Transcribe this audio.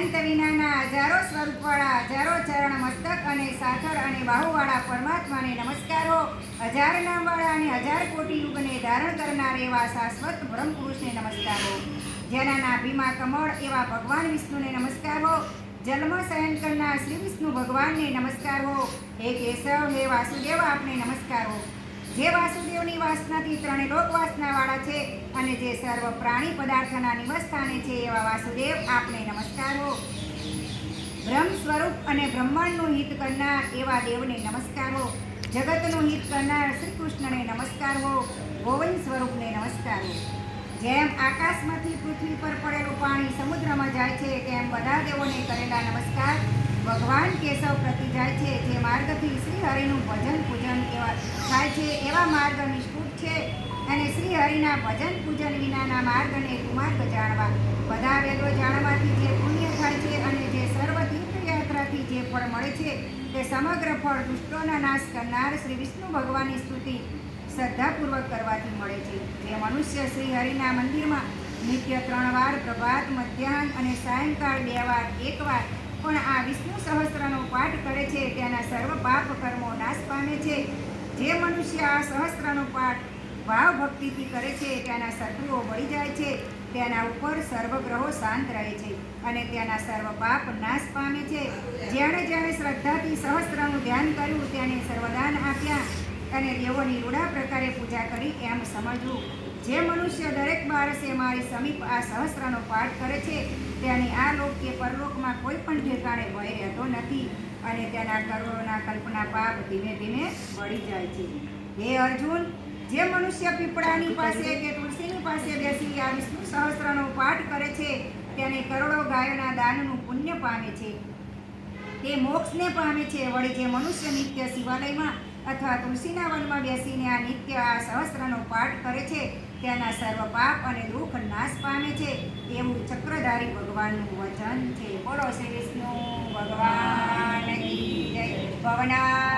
રૂપવાળા હજારો સ્વરૂપવાળા, હજારો ચરણ મસ્તક અને સાથળ અને બાહુવાળા પરમાત્માને નમસ્કારો. હજાર નામવાળા અને હજાર કોટી યુગને ધારણ કરનાર એવા શાશ્વત બ્રહ્મ પુરુષને નમસ્કારો. જેના નાભીમાં કમળ એવા ભગવાન વિષ્ણુને નમસ્કારો. જન્મ સહન કરનાર શ્રી વિષ્ણુ ભગવાનને નમસ્કારો. હે કેશવ, હે વાસુદેવ, આપને નમસ્કારો. જે વાસુદેવની વાસનાથી ત્રણે લોક વાસનાવાળા છે અને જે સર્વ પ્રાણી પદાર્થના નિવસ્થાને છે એવા વાસુદેવ, આપને નમસ્કાર. બ્રહ્મ સ્વરૂપ અને બ્રહ્માંડનું હિત કરનાર એવા દેવને નમસ્કાર. જગતનું હિત કરનાર શ્રી કૃષ્ણને નમસ્કાર. હો ગોવિંદ સ્વરૂપને નમસ્કાર. હો જેમ આકાશમાંથી પૃથ્વી પર પડેલું પાણી સમુદ્રમાં જાય છે, તેમ બધા દેવોને કરેલા નમસ્કાર. ભગવાન કેશવ પ્રતિ જાય છે, જે માર્ગથી શ્રી હરિનું ભજન પૂજન એવા છે, એવા માર્ગ નિષ્ઠુર છે. અને શ્રી હરિના ભજન પૂજન વિનાના માર્ગને કુમાર્ગ જાણવા વધારેલો જાણવાથી જે પુણ્ય થાય છે અને જે સર્વ તીર્થયાત્રાથી જે ફળ મળે છે, તે સમગ્ર ફળ દુષ્ટોના નાશ કરનાર શ્રી વિષ્ણુ ભગવાનની સ્તુતિ શ્રદ્ધાપૂર્વક કરવાથી મળે છે. જે મનુષ્ય શ્રી હરિના મંદિરમાં નિત્ય ત્રણ વાર પ્રભાત, મધ્યાહન અને સાયંકાળ બે વાર, એક વાર પણ આ વિષ્ણુ સહસ્ત્રનો પાઠ કરે છે તેના સર્વ પાપ કર્મો નાશ પામે છે. જે મનુષ્ય આ સહસ્ત્રનો પાઠ ભાવ ભક્તિથી કરે છે, ત્યાંના શત્રુઓ બળી જાય છે તેના ઉપર સર્વ ગ્રહો શાંત રહે છે અને તેના સર્વ પાપ નાશ પામે છે. જેણે જેણે શ્રદ્ધાથી સહસ્ત્રનું ધ્યાન કર્યું તેને સર્વદાન આપ્યા અને દેવોની રૂડા પ્રકારે પૂજા કરી એમ સમજવું. જે મનુષ્ય દરેક બારસે મારી સમીપ આ સહસ્ત્રનો પાઠ કરે છે તેની આ લોક કે પરલોકમાં કોઈ પણ ઠેકાણે ભય રહેતો નથી. અને તેના કરોડોના કલ્પના પાપ ધીમે ધીમે બળી જાય છે. હે અર્જુન, જે મનુષ્ય પીપળાની પાસે કે તુલસીની પાસે બેસી આ વિષ્ણુ સહસ્ત્રનો પાઠ કરે છે, તેને કરોડો ગાયોના દાનનું પુણ્ય પામે છે. તે મોક્ષને પામે છે. વળી જે મનુષ્ય નિત્ય શિવાલયમાં અથવા તુલસીના વનમાં બેસીને આ નિત્ય આ સહસ્ત્રનો પાઠ કરે છે તેના સર્વ પાપ અને દુઃખ નાશ પામે છે. એવું ચક્રધારી ભગવાનનું વચન છે. બોલો શ્રી વિષ્ણુ ભગવાન. Bye-bye now.